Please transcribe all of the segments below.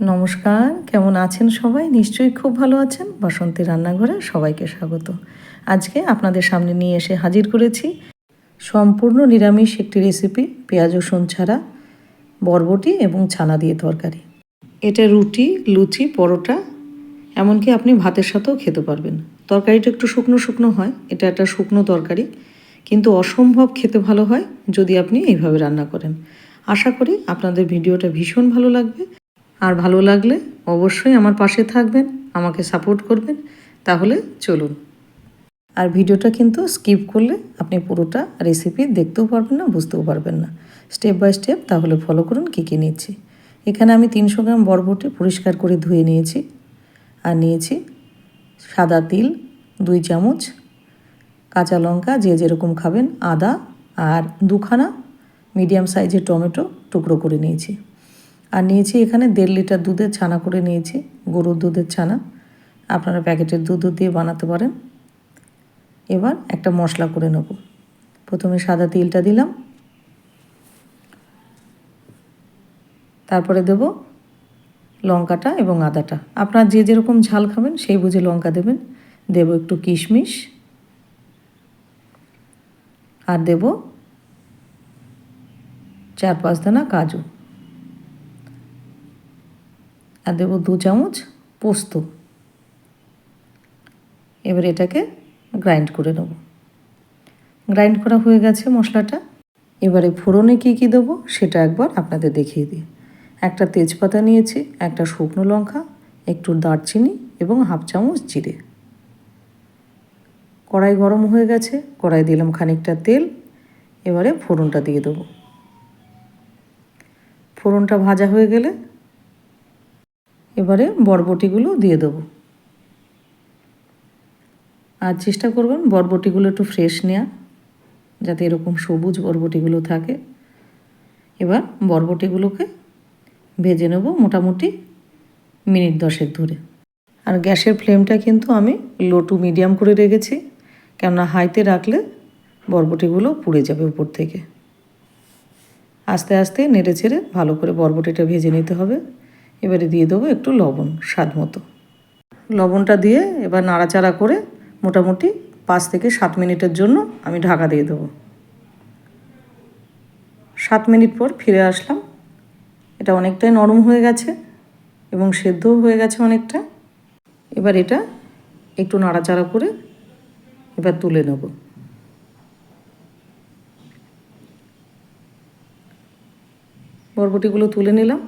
নমস্কার, কেমন আছেন সবাই? নিশ্চয়ই খুব ভালো আছেন। বাসন্তী রান্নাঘরে সবাইকে স্বাগত। আজকে আপনাদের সামনে নিয়ে এসে হাজির করেছি সম্পূর্ণ নিরামিষ একটি রেসিপি পেঁয়াজ, রসুন ছাড়া, বরবটি এবং ছানা দিয়ে তরকারি। এটা রুটি, লুচি, পরোটা, এমনকি আপনি ভাতের সাথেও খেতে পারবেন। তরকারিটা একটু শুকনো শুকনো হয়, এটা একটা শুকনো তরকারি, কিন্তু অসম্ভব খেতে ভালো হয় যদি আপনি এইভাবে রান্না করেন। আশা করি আপনাদের ভিডিওটা ভীষণ ভালো লাগবে। আর ভালো লাগলে অবশ্যই আমার পাশে থাকবেন, আমাকে সাপোর্ট করবেন, তাহলে চলুন। আর ভিডিওটা কিন্তু স্কিপ করলে আপনি পুরোটা রেসিপি দেখতেও পারবেন না, বুঝতেও পারবেন না। স্টেপ বাই স্টেপ তাহলে ফলো করুন, কী কী নিচ্ছি। এখানে আমি তিনশো গ্রাম বরবটি পরিষ্কার করে ধুয়ে নিয়েছি। আর নিয়েছি সাদা তিল, দুই চামচ, কাঁচা লঙ্কা, যে যেরকম খাবেন, আদা, আর দুখানা মিডিয়াম সাইজের টমেটো টুকরো করে নিয়েছি। আর নিয়েছি এখানে দেড় লিটার দুধের ছানা করে নিয়েছি, গরুর দুধের ছানা। আপনারা প্যাকেটের দুধ দিয়ে বানাতে পারেন। এবার একটা মশলা করে নেব। প্রথমে সাদা তিলটা দিলাম। তারপরে দেব লঙ্কাটা এবং আদাটা। আপনার যে যেরকম ঝাল খাবেন, সেই বুঝে লঙ্কা দেবেন। দেব একটু কিশমিশ। আর দেব চার পাঁচ দানা কাজু। আর দেবো দু চামচ পোস্ত। এবার এটাকে গ্রাইন্ড করে নেব। গ্রাইন্ড করা হয়ে গেছে মশলাটা। এবারে ফোড়নে কী কী দেবো সেটা একবার আপনাদের দেখিয়ে দিই। একটা তেজপাতা নিয়েছি, একটা শুকনো লঙ্কা, একটু দারচিনি এবং হাফ চামচ জিরে। কড়াই গরম হয়ে গেছে, কড়াই দিলাম খানিকটা তেল। এবারে ফোড়নটা দিয়ে দেবো। ফোড়নটা ভাজা হয়ে গেলে এবারে বরবটিগুলো দিয়ে দেবো। আর চেষ্টা করবেন বরবটিগুলো একটু ফ্রেশ নেওয়া যাতে এরকম সবুজ বরবটিগুলো থাকে। এবার বরবটিগুলোকে ভেজে নেব মোটামুটি মিনিট দশেক ধরে। আর গ্যাসের ফ্লেমটা কিন্তু আমি লো টু মিডিয়াম করে রেখেছি, কেননা হাইতে রাখলে বরবটিগুলো পুড়ে যাবে উপর থেকে। আস্তে আস্তে নেড়ে ছেড়ে ভালো করে বরবটিটা ভেজে নিতে হবে। এবারে দিয়ে দেবো একটু লবণ, স্বাদ মতো। লবণটা দিয়ে এবার নাড়াচাড়া করে মোটামুটি পাঁচ থেকে সাত মিনিটের জন্য আমি ঢাকা দিয়ে দেবো। সাত মিনিট পর ফিরে আসলাম। এটা অনেকটাই নরম হয়ে গেছে এবং সেদ্ধও হয়ে গেছে অনেকটা। এবার এটা একটু নাড়াচাড়া করে এবার তুলে নেব। বরবটিগুলো তুলে নিলাম।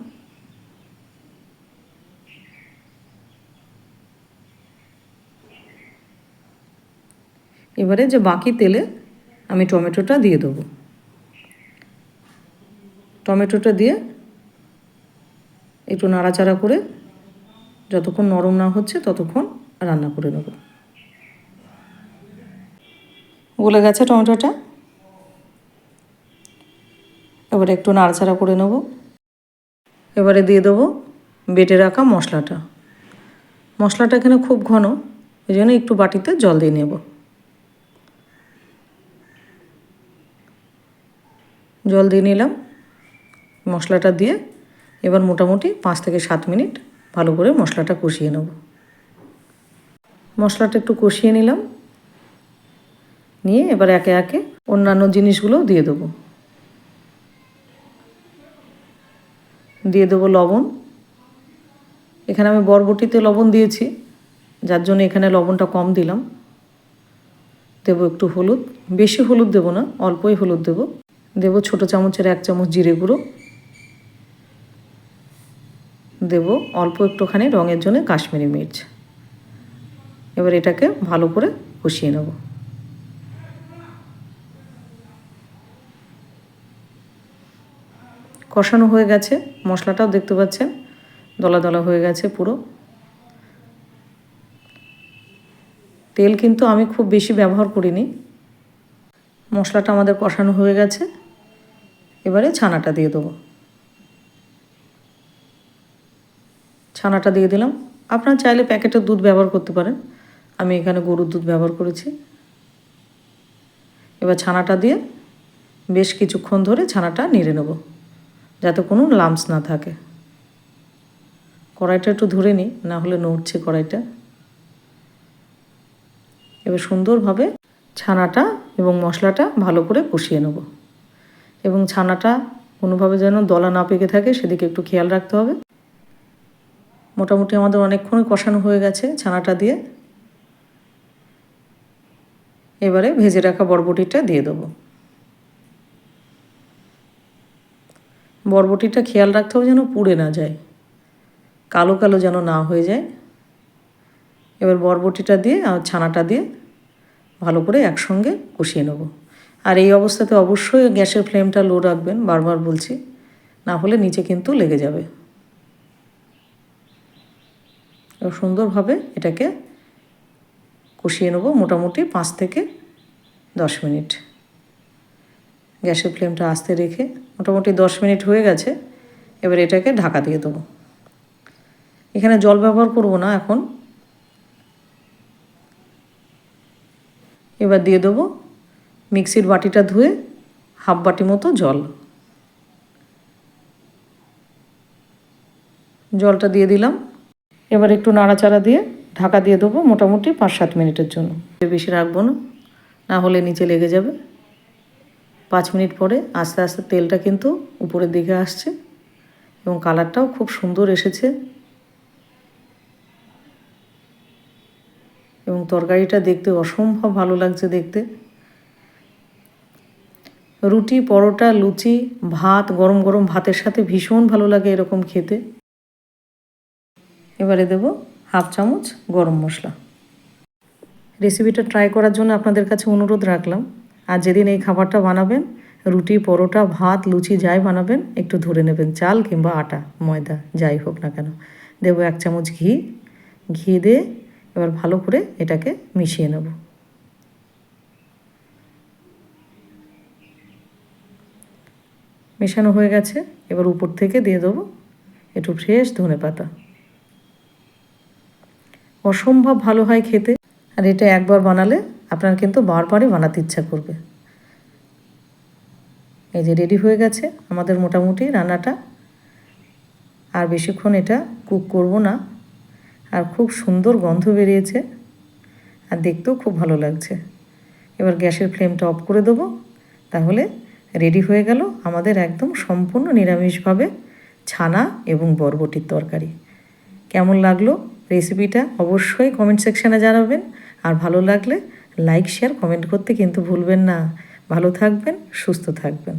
এবারে যে বাকি তেলে আমি টমেটোটা দিয়ে দেবো। টমেটোটা দিয়ে একটু নাড়াচাড়া করে যতক্ষণ নরম না হচ্ছে ততক্ষণ রান্না করে নেব। গলে গেছে টমেটোটা। এবারে একটু নাড়াচাড়া করে নেব। এবারে দিয়ে দেবো বেটে রাখা মশলাটা। মশলাটা এখানে খুব ঘন, ওই জন্য একটু বাটিতে জল দিয়ে নেব। জল দিয়ে নিলাম, মশলাটা দিয়ে এবার মোটামুটি পাঁচ থেকে সাত মিনিট ভালো করে মশলাটা কষিয়ে নেব। মশলাটা একটু কষিয়ে নিলাম, নিয়ে এবার একে একে অন্যান্য জিনিসগুলো দিয়ে দেবো। দিয়ে দেবো লবণ। এখানে আমি বরবটিতে লবণ দিয়েছি, যার জন্য এখানে লবণটা কম দিলাম। দেবো একটু হলুদ, বেশি হলুদ দেবো না, অল্পই হলুদ দেবো। দেবো ছোটো চামচের এক চামচ জিরে গুঁড়ো। দেব অল্প একটুখানি রঙের জন্য কাশ্মীরি মির্চ। এবার এটাকে ভালো করে কষিয়ে নেব। কষানো হয়ে গেছে, মশলাটাও দেখতে পাচ্ছেন, দলা দলা হয়ে গেছে পুরো। তেল কিন্তু আমি খুব বেশি ব্যবহার করিনি। মশলাটা আমাদের কষানো হয়ে গেছে। এবারে ছানাটা দিয়ে দেবো। ছানাটা দিয়ে দিলাম। আপনার চাইলে প্যাকেটের দুধ ব্যবহার করতে পারেন। আমি এখানে গরুর দুধ ব্যবহার করেছি। এবার ছানাটা দিয়ে বেশ কিছুক্ষণ ধরে ছানাটা নেড়ে নেব, যাতে কোনো লামস না থাকে। কড়াইটা একটু ধরে নিই, না হলে নড়ছে কড়াইটা। এবার সুন্দরভাবে ছানাটা এবং মশলাটা ভালো করে কষিয়ে নেব। এবং ছানাটা কোনোভাবে যেন দলা না পেকে থাকে, সেদিকে একটু খেয়াল রাখতে হবে। মোটামুটি আমাদের অনেকক্ষণ কষানো হয়ে গেছে ছানাটা দিয়ে। এবারে ভেজে রাখা বরবটিটা দিয়ে দেবো। বরবটিটা খেয়াল রাখতে হবে যেন পুড়ে না যায়, কালো কালো যেন না হয়ে যায়। এবার বরবটিটা দিয়ে আর ছানাটা দিয়ে ভালো করে একসঙ্গে কষিয়ে নেব। আর এই অবস্থাতে অবশ্যই গ্যাসের ফ্লেমটা লো রাখবেন, বারবার বলছি। না হলে নিচে কিন্তু লেগে যাবে। সুন্দরভাবে এটাকে কষিয়ে নেব মোটামুটি পাঁচ থেকে দশ মিনিট। গ্যাসের ফ্লেমটা আস্তে রেখে মোটামুটি দশ মিনিট হয়ে গেছে, এবার এটাকে ঢাকা দিয়ে দেবো। এখানে জল ব্যবহার করব না এখন। এবার দিয়ে দেবো মিক্সির বাটিটা ধুয়ে হাফ বাটি মতো জল। জলটা দিয়ে দিলাম। এবার একটু নাড়াচাড়া দিয়ে ঢাকা দিয়ে দেবো মোটামুটি পাঁচ সাত মিনিটের জন্য। বেশি রাখব না না হলে নিচে লেগে যাবে। পাঁচ মিনিট পরে আস্তে আস্তে তেলটা কিন্তু উপরের দিকে আসছে এবং কালারটাও খুব সুন্দর এসেছে। এবং তরকারিটা দেখতে অসম্ভব ভালো লাগছে দেখতে। রুটি, পরোটা, লুচি, ভাত, গরম গরম ভাতের সাথে ভীষণ ভালো লাগে এরকম খেতে। এবারে দেব হাফ চামচ গরম মশলা। রেসিপিটা ট্রাই করার জন্য আপনাদের কাছে অনুরোধ রাখলাম। আর যেদিন এই খাবারটা বানাবেন, রুটি, পরোটা, ভাত, লুচি যাই বানাবেন, একটু ধরে নেবেন চাল কিংবা আটা, ময়দা, যাই হোক না কেন। দেবো এক চামচ ঘি। ঘি দিয়ে এবার ভালো করে এটাকে মিশিয়ে নেব। মেশানো হয়ে গেছে। এবার উপর থেকে দিয়ে দেবো একটু ফ্রেশ ধনে পাতা। অসম্ভব ভালো হয় খেতে। আর এটা একবার বানালে আপনার কিন্তু বারবারই বানাতে ইচ্ছা করবে। এই যে রেডি হয়ে গেছে আমাদের মোটামুটি রান্নাটা। আর বেশিক্ষণ এটা কুক করব না। আর খুব সুন্দর গন্ধ বেরিয়েছে। আর দেখতেও খুব ভালো লাগছে। এবার গ্যাসের ফ্লেমটা অফ করে দেবো। তাহলে রেডি হয়ে গেল আমাদের একদম সম্পূর্ণ নিরামিষভাবে ছানা এবং বরবটির তরকারি। কেমন লাগল রেসিপিটা অবশ্যই কমেন্ট সেকশানে জানাবেন। আর ভালো লাগলে লাইক শেয়ার কমেন্ট করতে কিন্তু ভুলবেন না। ভালো থাকবেন, সুস্থ থাকবেন।